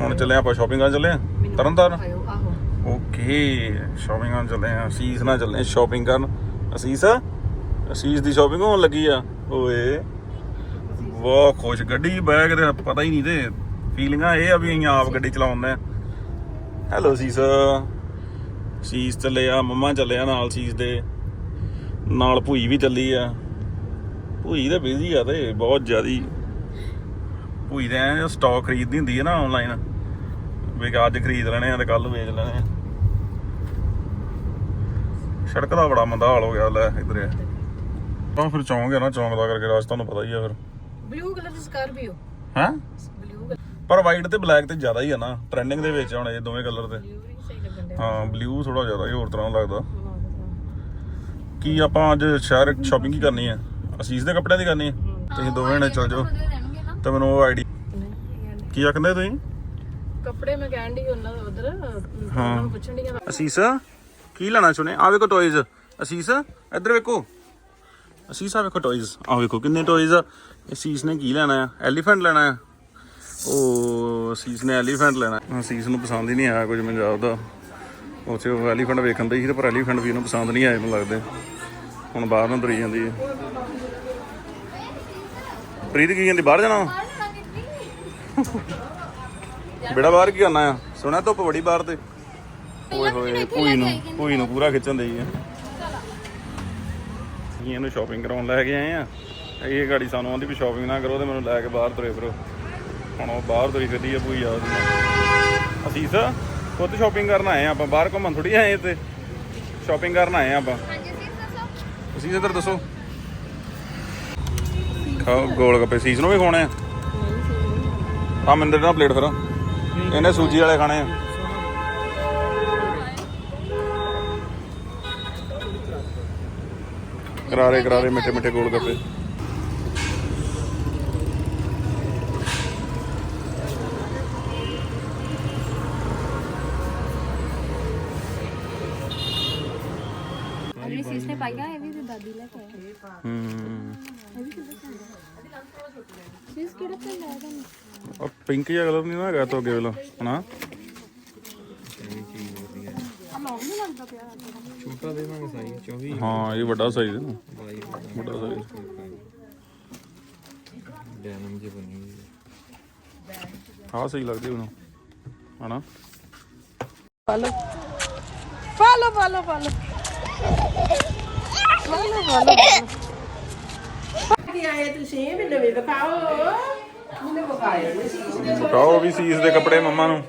ਹੁਣ ਚੱਲੇ ਆਪਾਂ ਸ਼ਾਪਿੰਗ ਕਰਨ ਚੱਲੇ ਆ? ਤਰਨ ਤਾਰਨ ਆਇਓ ਆਹੋ। ਓਕੇ ਸ਼ਾਪਿੰਗ ਕਰਨ ਚੱਲੇ ਆ ਅਸੀਸ ਨਾਲ ਚੱਲੇ ਸ਼ਾਪਿੰਗ ਕਰਨ। ਅਸੀਸ ਅਸੀਸ ਦੀ ਸ਼ਾਪਿੰਗ ਹੋਣ ਲੱਗੀ ਆ? ਓਏ ਵਾਹ ਖੁਸ਼ ਗੱਡੀ ਬੈਗ ਤੇ ਪਤਾ ਹੀ ਨਹੀਂ ਤੇ ਫੀਲਿੰਗਾਂ ਇਹ ਆ ਵੀ ਅਸੀਂ ਆਪ ਗੱਡੀ ਚਲਾਉਂਦੇ ਆ। ਹੈਲੋ ਅਸੀਸ। ਅਸੀਸ ਚੱਲੇ ਆ ਮੰਮਾ ਚੱਲੇ ਆ ਨਾਲ ਅਸੀਸ ਦੇ। ਨਾਲ ਭੂਈ ਵੀ ਚੱਲੀ ਆ। ਭੂਈ ਤਾਂ ਬਿਜ਼ੀ ਆ ਤੇ ਬਹੁਤ ਜ਼ਿਆਦੀ। ਭੂਈ ਦੇ ਸਟਾਕ ਖਰੀਦਦੀ ਹੁੰਦੀ ਹੈ ਨਾ ਆਨਲਾਈਨ ਵੀ ਅੱਜ ਖਰੀਦ ਲੈਣੇ ਆ ਤੇ ਕੱਲ ਵੇਚ ਲੈਣੇ ਆ। ਸੜਕ ਦਾ ਬੜਾ ਮੰਦਾ ਹਾਲ ਹੋ ਗਿਆ ਲੈ ਇਧਰ ਆ। ਤਾਂ ਫਿਰ ਚੌਂਕ ਹੈ ਨਾ ਚੌਂਕ ਦਾ ਕਰਕੇ ਰਾਜ ਤੁਹਾਨੂੰ ਪਤਾ ਹੀ ਆ ਫਿਰ। ਬਲੂ ਕਲਰ ਦੀ ਸਕਾਰਪੀਓ ਹੈ? ਬਲੂ ਪਰ ਵਾਈਟ ਤੇ ਬਲੈਕ ਤੇ ਜ਼ਿਆਦਾ ਹੀ ਆ ਨਾ ਟ੍ਰੈਂਡਿੰਗ ਦੇ ਵਿੱਚ ਹੁਣ ਇਹ ਦੋਵੇਂ ਕਲਰ ਤੇ। ਹੀ ਬਲੂ ਥੋੜਾ ਜ਼ਿਆਦਾ ਹੀ ਹੋਰ ਤਰ੍ਹਾਂ ਲੱਗਦਾ। ਕੀ ਆਪਾਂ ਅੱਜ ਸ਼ਹਿਰ ਸ਼ਾਪਿੰਗ ਹੀ ਕਰਨੀ ਹੈ ਅਸੀਸ ਦੇ ਕੱਪੜਿਆਂ ਦੀ ਕਰਨੀ ਹੈ। ਤੁਸੀਂ ਦੋਵੇਂ ਨੇ ਚੱਲ ਜਾਓ। ਤੇ ਮੈਨੂੰ ਉਹ ਆਈਡੀ ਕੀ ਆਖਦੇ ਤੁਸੀਂ? ਕੱਪੜੇ ਮੈਂ ਕਹਿਣ ਦੀ ਉਹਨਾਂ ਦਾ ਉਧਰ ਉਹਨਾਂ ਨੂੰ ਪੁੱਛਣ ਦੀ ਅਸੀਸ ਕੀ ਲੈਣਾ ਚੁਣੇ ਆ ਵੇਖੋ ਟੌਇਜ਼ ਅਸੀਸ ਇੱਧਰ ਵੇਖੋ। ਅਸੀਸ ਆ ਵੇਖੋ ਟੌਇਜ਼ ਆ ਵੇਖੋ ਕਿੰਨੇ ਟੌਇਜ਼ ਆ ਅਸੀਸ ਨੇ ਕੀ ਲੈਣਾ ਆ? ਐਲੀਫੈਂਟ ਲੈਣਾ ਆ। ਉਹ ਅਸੀਸ ਨੇ ਐਲੀਫੈਂਟ ਲੈਣਾ। ਅਸੀਸ ਨੂੰ ਪਸੰਦ ਹੀ ਨਹੀਂ ਆਇਆ ਕੁਝ ਮੈਨੂੰ ਜਾਪਦਾ ਉਹ ਉਹ ਐਲੀਫੈਂਟ ਵੇਖਣ ਦੇ ਸੀ ਤੇ ਪਰ ਐਲੀਫੈਂਟ ਵੀ ਇਹਨੂੰ ਪਸੰਦ ਨਹੀਂ ਆਏ ਮੈਨੂੰ ਲੱਗਦੇ। ਹੁਣ ਬਾਹਰ ਨੂੰ ਤੁਰੀ ਜਾਂਦੀ ਹੈ ਪ੍ਰੀਤ ਕੀ ਕਹਿੰਦੀ ਬਾਹਰ ਜਾਣਾ ਵਾ? ਬੇੜਾ ਬਾਹਰ ਕੀ ਕਰਨਾ ਆ? ਸੁਣਿਆ ਧੁੱਪ ਬੜੀ ਬਾਹਰ ਤੇ? ਓਏ ਹੋਏ ਭੂਈ ਨੂੰ ਭੂਈ ਨੂੰ ਪੂਰਾ ਖਿੱਚਣ ਦੇਈ ਆ। ਅਸੀਂ ਇਹਨੂੰ ਸ਼ਾਪਿੰਗ ਕਰਾਉਣ ਲੈ ਕੇ ਆਏ ਆ। ਇਹ ਗਾੜੀ ਸਾਨੂੰ ਆਂਦੀ ਵੀ ਸ਼ਾਪਿੰਗ ਨਾ ਕਰੋ ਤੇ ਮੈਨੂੰ ਲੈ ਕੇ ਬਾਹਰ ਤੁਰੇ ਫਿਰੋ। ਹੁਣ ਉਹ ਬਾਹਰ ਤੁਰੀ ਫਿਰਦੀ ਆ ਭੂਈ ਨਾਲ। ਅਸੀਸ ਖੁਦ ਸ਼ਾਪਿੰਗ ਕਰਨ ਆਏ ਆ ਆਪਾਂ ਬਾਹਰ ਘੁੰਮਣ ਥੋੜੀ ਆਏ ਤੇ ਸ਼ਾਪਿੰਗ ਕਰਨ ਆਏ ਆ ਆਪਾਂ। ਤੁਸੀਂ ਇੱਧਰ ਦੱਸੋ। ਖਾਓ ਗੋਲ ਗੱਪੇ। ਸੀਸ ਨੂੰ ਵੀ ਖਾਣੇ ਆ। ਆ ਮਿੰਦਰ ਦਾ ਪਲੇਟ ਫਿਰ ਇਹਨੇ ਸੂਜੀ ਵਾਲੇ ਖਾਣੇ ਆ। ਕਰਾਰੇ ਕਰਾਰੇ ਮਿੱਠੇ ਮਿੱਠੇ ਗੋਲ ਗੱਪੇ। ਅਗਲੀ ਸੀਸ ਨੇ ਪਾਈਆਂ ਇਹ ਵੀ ਤੇ ਦਾਦੀ ਲੈ ਕੇ ਆਈ ਹੂੰ। ਸੀਸ ਕਿਹੜਾ ਤੇ ਲੈ ਗਏ ਉਹ ਪਿੰਕ ਜਿਹਾ ਕਲਰ ਨਹੀਂ ਨਾ ਹੈਗਾ ਤੋਂ ਅੱਗੇ ਵੇਲੋ ਹਨਾ? ਆ ਮੌਮ ਨਹੀਂ ਲੱਗਦਾ ਪਿਆ ਛੋਟਾ ਦੇਵਾਂਗੇ ਸਾਈ 24 ਹਾਂ ਇਹ ਵੱਡਾ ਸਾਈਜ਼ ਹੈ ਨਾ। 22 ਵੱਡਾ। ਸਾਈਜ਼ ਡੈਨਮ ਜੇ ਬਣੀ ਹੋਈ ਹੈ। ਆਹ ਸਹੀ ਲੱਗਦੀ ਉਹਨੂੰ ਹਨਾ? ਪਾਲੋ ਪਾਲੋ ਪਾਲੋ ਪਾਲੋ ਪਾਲੋ ਪਾਲੋ ਕੀ ਆਏ ਤੁਸੀਂ? ਵੀ ਮੈਨੂੰ ਵਿਖਾਇਓ ਨੀ ਸੀਸ ਦੇ ਦਿਖਾਓ ਵੀ ਸੀਸ ਦੇ ਕੱਪੜੇ ਮੰਮਾ ਨੂੰ।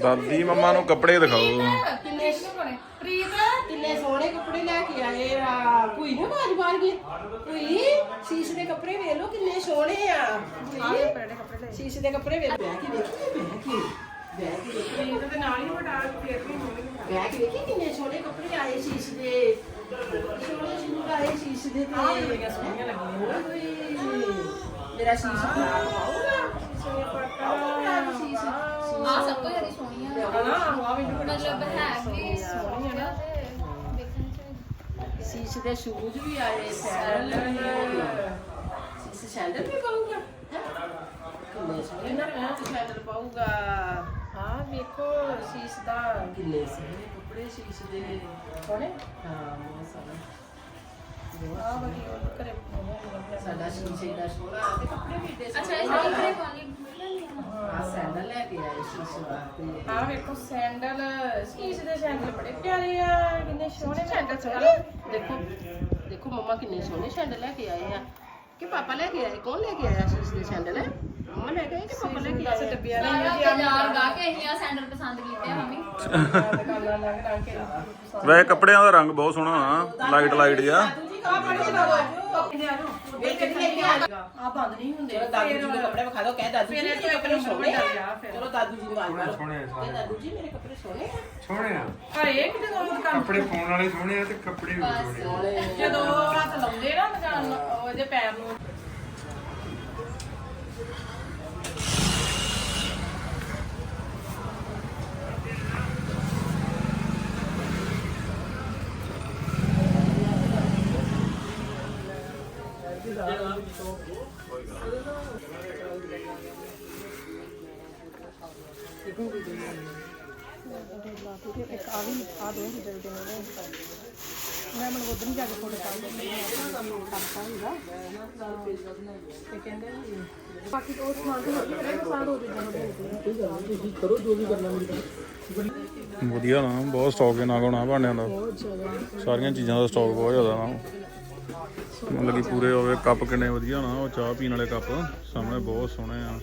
ਦਾਦੀ ਮੰਮਾ ਨੂੰ ਕੱਪੜੇ ਦਿਖਾਓ। ਕਿੰਨੇ ਪ੍ਰੀਤ ਕਿੰਨੇ ਸੋਹਣੇ ਕੱਪੜੇ ਲੈ ਕੇ ਆਏ ਆ। ਕੋਈ ਨਾ ਬਾਜ ਬਾਰ ਗਈ। ਕੋਈ ਸੀਸ ਦੇ ਕੱਪੜੇ ਵੇਖ ਲਓ ਕਿੰਨੇ ਸੋਹਣੇ ਆ। ਕੋਈ ਸੀਸ ਦੇ ਕੱਪੜੇ ਵੇਖ ਬਹਿ ਕੇ ਦੇਖੀ ਬਹਿ ਕੇ। ਬਹਿ ਕੇ ਦੇਖੀ ਪ੍ਰੀਤ ਦੇ ਨਾਲ ਹੀ ਵਟਾ ਫੇਰ ਵੀ ਬਹਿ ਕੇ ਦੇਖੀ ਕਿੰਨੇ ਸੋਹਣੇ ਕੱਪੜੇ ਆਏ ਸੀਸ ਦੇ। ਸੋਹਣੇ ਸੂਟ ਆਏ ਸੀਸ ਦੇ ਤੇ। ਆ ਬੜੀਆਂ ਸੋਹਣੀਆਂ ਲੱਗੀਆਂ। ਮੇਰਾ ਸੀਸ ਪੱਕਾ ਸੀਸ ਆ ਸਭ ਤੋਂ ਜ਼ਿਆਦਾ ਸੋਹਣੀਆਂ ਮਤਲਬ ਹੈ ਵੀ ਸੋਹਣੀਆਂ ਤੇ ਦੇਖਣ ਚ ਸੀਸ ਦੇ ਸ਼ੂਜ਼ ਵੀ ਆਏ ਸੈਂਡਲ ਸੀਸ ਸੈਂਡਲ ਵੀ ਪਾਊਗਾ? ਕਿੰਨੇ ਸੋਹਣੇ ਨਾ। ਪੈਂਟ ਸੈਂਡਲ ਪਾਊਗਾ। ਹਾਂ ਵੇਖੋ ਸੀਸ ਦਾ। ਕਿੰਨੇ ਸੋਹਣੇ ਕੱਪੜੇ ਸੀਸ ਦੇ। ਸੋਹਣੇ? ਹਾਂ ਬਹੁਤ ਸੋਹਣੇ। ਆ ਬੜੀ ਉਹ ਕਰੇ ਸਾਡਾ ਸੀਸ ਇਹਦਾ ਸੋਹਣਾ ਤੇ ਕੱਪੜੇ ਵੀ ਏਡੇ ਅੱਛਾ ਇਹ ਸਾਰੇ ਕੱਪੜੇ ਪਾਣੀ ਆ ਸੈਂਡਲ ਲੈ ਕੇ ਆਏ ਸੀਸ ਵਾਸਤੇ ਆ ਵੇਖੋ ਸੈਂਡਲ ਸੀਸ ਦੇ ਸੈਂਡਲ ਬੜੇ ਪਿਆਰੇ ਆ ਕਿੰਨੇ ਸੋਹਣੇ ਸੈਂਡਲ ਸੋਹਣੇ ਦੇਖੋ ਦੇਖੋ ਮੰਮਾ ਕਿੰਨੇ ਸੋਹਣੇ ਸੈਂਡਲ ਲੈ ਕੇ ਆਏ ਆ। ਕਿ ਪਾਪਾ ਲੈ ਕੇ ਆਏ? ਕੌਣ ਲੈ ਕੇ ਆਇਆ ਸੀਸ ਦੇ ਸੈਂਡਲ? ਮੰਮਾ ਲੈ ਕੇ ਆਏ ਕਿ ਪਾਪਾ ਲੈ ਕੇ ਆਏ? ਡੱਬੀਆਂ ਸਾਰਾ ਬਾਜ਼ਾਰ ਗਾ ਕੇ ਅਸੀਂ ਆ ਸੈਂਡਲ ਪਸੰਦ ਕੀਤੇ ਆ ਮੰਮੀ। ਦੁਕਾਨਾਂ ਲੰਘ ਲੰਘ ਕੇ ਵੈਸੇ ਕੱਪੜਿਆਂ ਦਾ ਰੰਗ ਬਹੁਤ ਸੋਹਣਾ ਆ ਲਾਈਟ ਲਾਈਟ ਜਿਹਾ। ਆ? ਬੰਦ ਨਹੀਂ ਹੁੰਦੇ। ਦਾਦੂ ਜੀ ਦੇ ਕੱਪੜੇ ਵਿਖਾ ਦਿਓ ਕਹਿ ਦਾਦੂ ਜੀ ਮੇਰੇ ਕੱਪੜੇ ਸੋਹਣੇ ਆ। ਚਲੋ ਦਾਦੂ ਜੀ ਨੂੰ ਆਵਾਜ਼ ਮਾਰੋ ਸੋਹਣੇ ਆ ਕਹਿ ਦਾਦੂ ਜੀ ਮੇਰੇ ਕੱਪੜੇ ਸੋਹਣੇ ਆ। ਸੋਹਣੇ ਆ। ਪਰ ਇਹ ਕਿਤੇ ਦੋ ਦੁਕਾਨ ਕੱਪੜੇ ਪਾਉਣ ਵਾਲੇ ਸੋਹਣੇ ਆ ਤੇ ਕੱਪੜੇ ਵੀ ਸੋਹਣੇ ਆ। ਜਦੋਂ ਹੱਥ ਲਾਉਂਦੇ ਨਾ ਦੁਕਾਨ ਉਹਦੇ ਪੈਰ ਨੂੰ ਇੱਕ ਆ ਵੀ ਆ ਦੋ ਚੀਜ਼ਾਂ ਦੇ ਨੇ ਮੈਂ ਮਨ ਉਧਰ ਜਾ ਕੇ ਫੋਟੋ ਪਾ ਦਿੱਤੀ ਕਰਤਾ ਸੀਗਾ ਤੇ ਕਹਿੰਦੇ ਬਾਕੀ ਉਹ ਸਮਾਨ ਤੇ ਹੋਰ ਵੀ ਕਰੇ ਸਾਰਾ ਦੋ ਚੀਜ਼ਾਂ ਹੋ ਵਧੀਆ ਨਾ, ਬਹੁਤ ਸਟਾਕ ਇਹਨਾਂ ਕੋਲ ਨਾ ਭਾਂਡਿਆਂ ਦਾ। ਸਾਰੀਆਂ ਚੀਜ਼ਾਂ ਦਾ ਸਟਾਕ ਬਹੁਤ ਜ਼ਿਆਦਾ ਨਾ। ਮਤਲਬ ਕਿ ਪੂਰੇ ਹੋਵੇ ਕੱਪ ਕਿੰਨੇ ਵਧੀਆ ਨਾ ਉਹ ਚਾਹ ਪੀਣ ਵਾਲੇ ਕੱਪ ਸਾਹਮਣੇ ਬਹੁਤ ਸੋਹਣੇ ਆ।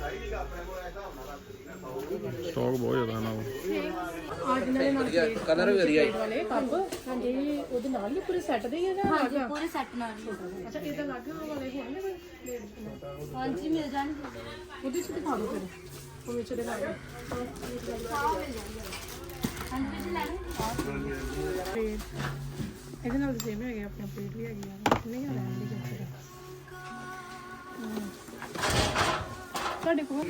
ਸਟਾਕ ਬਹੁਤ ਜ਼ਿਆਦਾ ਇਹਨਾਂ ਕੋਲ। ਅੱਜ ਨਾਲੇ ਨਾਲ ਕਲਰ ਵੀ ਵਧੀਆ ਵਾਲੇ ਕੱਪ। ਹਾਂਜੀ ਉਹਦੇ ਨਾਲ ਹੀ ਪੂਰੇ ਸੈੱਟ ਦੇ ਹੀ ਜਾਂ ਹਾਂਜੀ ਪੂਰੇ ਸੈੱਟ ਨਾਲ ਹੀ। ਅੱਛਾ ਇਦਾਂ ਲੱਗੇ ਹੋਣ ਵਾਲੇ ਹੋਣਗੇ ਕੋਈ ਪਲੇਟ ਹਾਂਜੀ ਮਿਲ ਜਾਣਗੇ। ਉਹਦੇ ਚ ਦਿਖਾ ਦਿਓ ਫਿਰ। ਉਹ ਵਿੱਚ ਦਿਖਾ ਦਿਓ। ਹਾਂਜੀ ਵਿੱਚ ਲੈ ਲਓ ਪਲੇਟ ਇਹਦੇ ਨਾਲ ਸੇਮ ਹੈਗੇ ਆਪਣੇ ਪਲੇਟ ਵੀ ਹੈਗੀ ਆ। ਨਹੀਂ ਆ ਲੈਣ ਦੀ ਕਿਤੇ ਤੁਹਾਡੇ ਕੋਲ?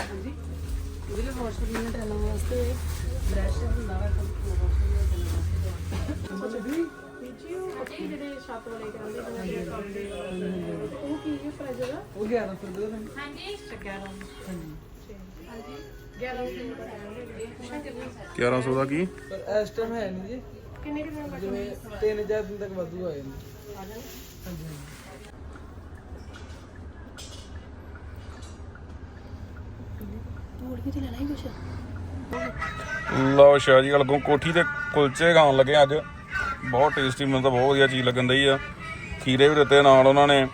ਹਾਂਜੀ। ਉਹਦੇ ਲਈ ਵਾਸ਼ਰੂਮ ਦੇ ਟੈਲਾਂ ਵਾਸਤੇ। ਬ੍ਰਸ਼ ਹੁੰਦਾ ਵਾ ਅੱਛਾ ਵੀ ਜੀ ਉਹ ਪੱਕੀ ਜਿਹੜੇ ਛੱਤ ਵਾਲੇ ਕਹਿੰਦੇ ਜਿਹਨਾਂ ਦੇ ਕੰਮ ਦੇ ਉਹ ਕੀ ਹੈ ਪ੍ਰਾਈਸ ਦਾ? ਉਹ 1100 ਦੇ ਦੇਣ ਹਾਂਜੀ। 1100 ਦਾ ਕੀ? ਪਰ ਇਸ ਟਾਈਮ ਹੈ ਨਹੀਂ ਜੀ। ਕਿੰਨੇ ਕਿੰਨੇ ਦਾ ਜਿਵੇਂ 3000 ਦਿਨ ਤੱਕ ਵਾਧੂ ਆ ਜਾਂਦੇ। ਹਾਂਜੀ। ਤੋੜ ਕੇ ਤੇ ਲੈਣਾ ਹੀ ਕੁਛ? ਲਓ ਸ਼ਾਹ ਜੀ ਅਲਗੋਂ ਕੋਠੀ ਤੇ ਕੁਲਚੇ ਖਾਣ ਲੱਗੇ ਅੱਜ। ਬਹੁਤ ਟੇਸਟੀ ਮੈਨੂੰ ਤਾਂ ਬਹੁਤ ਵਧੀਆ ਚੀਜ਼ ਲੱਗਣ ਦਈ ਆ। ਖੀਰੇ ਵੀ ਦਿੱਤੇ ਨਾਲ ਉਹਨਾਂ ਨੇ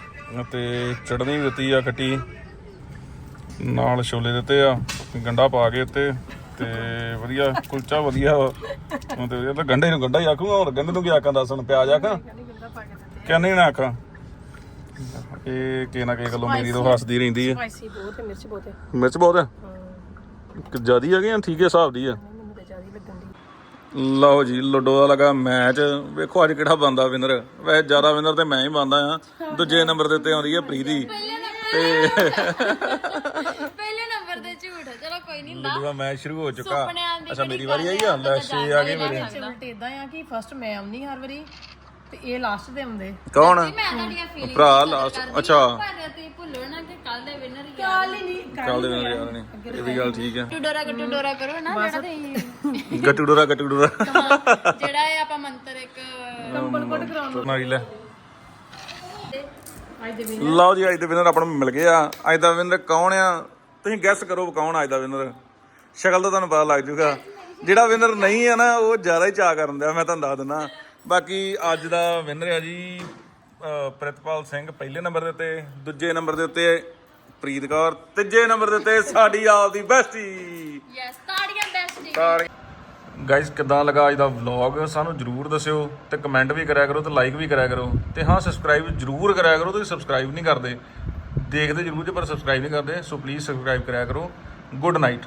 ਤੇ ਚਟਨੀ ਵੀ ਦਿੱਤੀ ਆ ਖੱਟੀ। ਨਾਲ ਛੋਲੇ ਦਿੱਤੇ ਆ ਗੰਡਾ ਪਾ ਕੇ ਉੱਤੇ ਤੇ ਵਧੀਆ ਕੁਲਚਾ ਵਧੀਆ ਵਾ। ਹੁਣ ਤੇ ਵਧੀਆ ਤਾਂ ਗੰਡੇ ਨੂੰ ਗੰਡਾ ਹੀ ਆਖੂਗਾ ਹੋਰ ਗੰਡੇ ਨੂੰ ਕੀ ਆਖਾਂ ਦੱਸਣ ਪਿਆਜ਼ ਆਖਾਂ? ਕਹਿੰਦੇ ਨਾ ਆਖਾਂ? ਇਹ ਕੇ ਨਾ ਕੇ ਗੱਲੋਂ ਮੇਰੀ ਤੋਂ ਹੱਸਦੀ ਰਹਿੰਦੀ ਹੈ ਸਪਾਈਸੀ ਬਹੁਤ ਹੈ ਮਿਰਚ ਬਹੁਤ ਹੈ। ਮਿਰਚ ਬਹੁਤ ਹੈ? ਕਿ ਜ਼ਿਆਦੀ ਹੈਗੀ ਆ ਠੀਕ ਹੈ ਹਿਸਾਬ ਦੀ ਆ? ਮੈਨੂੰ ਤਾਂ ਜ਼ਿਆਦਾ ਹੀ ਲੱਗਣ ਦੀ। ਲਓ ਜੀ ਲੁੱਡੋ ਦਾ ਲਗਾ ਮੈਚ। ਵੇਖੋ ਅੱਜ ਕਿਹੜਾ ਬੰਦਾ ਵਿਨਰ। ਵੈਸੇ ਜ਼ਿਆਦਾ ਵਿਨਰ ਤੇ ਮੈਂ ਹੀ ਬੰਦਾ ਆ ਦੂਜੇ ਨੰਬਰ ਦੇ ਉੱਤੇ ਆਉਂਦੀ ਹੈ ਪ੍ਰੀਤੀ। ਤੇ ਪਹਿਲੇ ਨੰਬਰ ਤੇ ਝੂਠ ਚਲੋ ਕੋਈ ਨਹੀਂ ਲੁੱਡੋ ਦਾ ਮੈਚ ਸ਼ੁਰੂ ਹੋ ਚੁੱਕਾ। ਸੁਪਨਿਆਂ ਦੀ ਅੱਛਾ ਮੇਰੀ ਵਾਰੀ ਆਈ ਆ? ਲੈ ਛੇ ਆ ਗਏ ਮੇਰੇ। ਉਲਟ ਇਦਾਂ ਆ ਕਿ ਫਸਟ ਮੈਂ ਆਉਂਦੀ ਹਰ ਵਾਰੀ ਤੇ ਇਹ ਲਾਸਟ ਤੇ ਆਉਂਦੇ। ਕੌਣ? ਮੈਂ ਤੁਹਾਡੀਆਂ ਫੀਲਿੰਗ ਭਰਾ ਲਾਸਟ ਅੱਛਾ। ਪਰ ਤੇ ਭੁੱਲੋ ਨਾ ਕਿ ਕੱਲ ਦੇ ਵਿਨਰ ਕੱਲ ਹੀ ਨਹੀਂ ਕੱਲ ਦੇ ਵਿਨਰ ਯਾਦ ਨਹੀਂ ਇਹ ਵੀ ਗੱਲ ਠੀਕ ਹੈ। ਟੂਡੋਰਾ ਟੂਡੋਰਾ ਕਰੋ ਨਾ ਜਿਹੜਾ ਤੇ ਗੱਟੂ ਡੋਰਾ ਗੱਟੂ ਡੋਰਾ ਜਿਹੜਾ ਇਹ ਆਪਾਂ ਮੰਤਰ ਇੱਕ ਕੰਬਲ ਕੋਟ ਕਰਾਉਣ ਮਾਰੀ ਲੈ। ਅੱਜ ਦੇ ਲਓ ਜੀ ਅੱਜ ਦੇ ਵਿਨਰ ਆਪਾਂ ਨੂੰ ਮਿਲ ਗਏ ਆ। ਅੱਜ ਦਾ ਵਿਨਰ ਕੌਣ ਆ? ਤੁਸੀਂ ਗੈਸ ਕਰੋ ਕੌਣ ਅੱਜ ਦਾ ਵਿਨਰ ਸ਼ਕਲ ਤੋਂ ਤੁਹਾਨੂੰ ਪਤਾ ਲੱਗ ਜੂਗਾ ਜਿਹੜਾ ਵਿਨਰ ਨਹੀਂ ਆ ਨਾ ਉਹ ਜ਼ਿਆਦਾ ਹੀ ਚਾਹ ਕਰਨ ਦਿਆ ਮੈਂ ਤੁਹਾਨੂੰ ਦੱਸ ਦਿੰਦਾ। ਬਾਕੀ ਅੱਜ ਦਾ ਵਿਨਰ ਆ ਜੀ ਪ੍ਰਿਤਪਾਲ ਸਿੰਘ ਪਹਿਲੇ ਨੰਬਰ ਦੇ ਉੱਤੇ ਦੂਜੇ ਨੰਬਰ ਦੇ ਉੱਤੇ ਪ੍ਰੀਤ ਕੌਰ ਤੀਜੇ ਨੰਬਰ ਦੇ ਉੱਤੇ ਸਾਡੀ ਆਪ ਦੀ ਬੈਸਟੀ ਯੈਸ ਤਾੜੀਆਂ ਬੈਸਟ ਗਾਇਸ ਕਿਦਾਂ ਲੱਗਾ ਅੱਜ ਦਾ ਵਲੌਗ ਸਾਨੂੰ ਜਰੂਰ ਦੱਸਿਓ ਤੇ ਕਮੈਂਟ ਵੀ ਕਰਿਆ ਕਰੋ ਤੇ ਲਾਈਕ ਵੀ ਕਰਿਆ ਕਰੋ। ਤੇ ਹਾਂ ਸਬਸਕ੍ਰਾਈਬ ਜਰੂਰ ਕਰਿਆ ਕਰੋ ਤੁਸੀਂ ਸਬਸਕ੍ਰਾਈਬ ਨਹੀਂ ਕਰਦੇ। ਦੇਖਦੇ ਜਰੂਰ ਜੇ ਪਰ ਸਬਸਕ੍ਰਾਈਬ ਨਹੀਂ ਕਰਦੇ ਸੋ ਪਲੀਜ਼ ਸਬਸਕ੍ਰਾਈਬ ਕਰਿਆ ਕਰੋ। Good night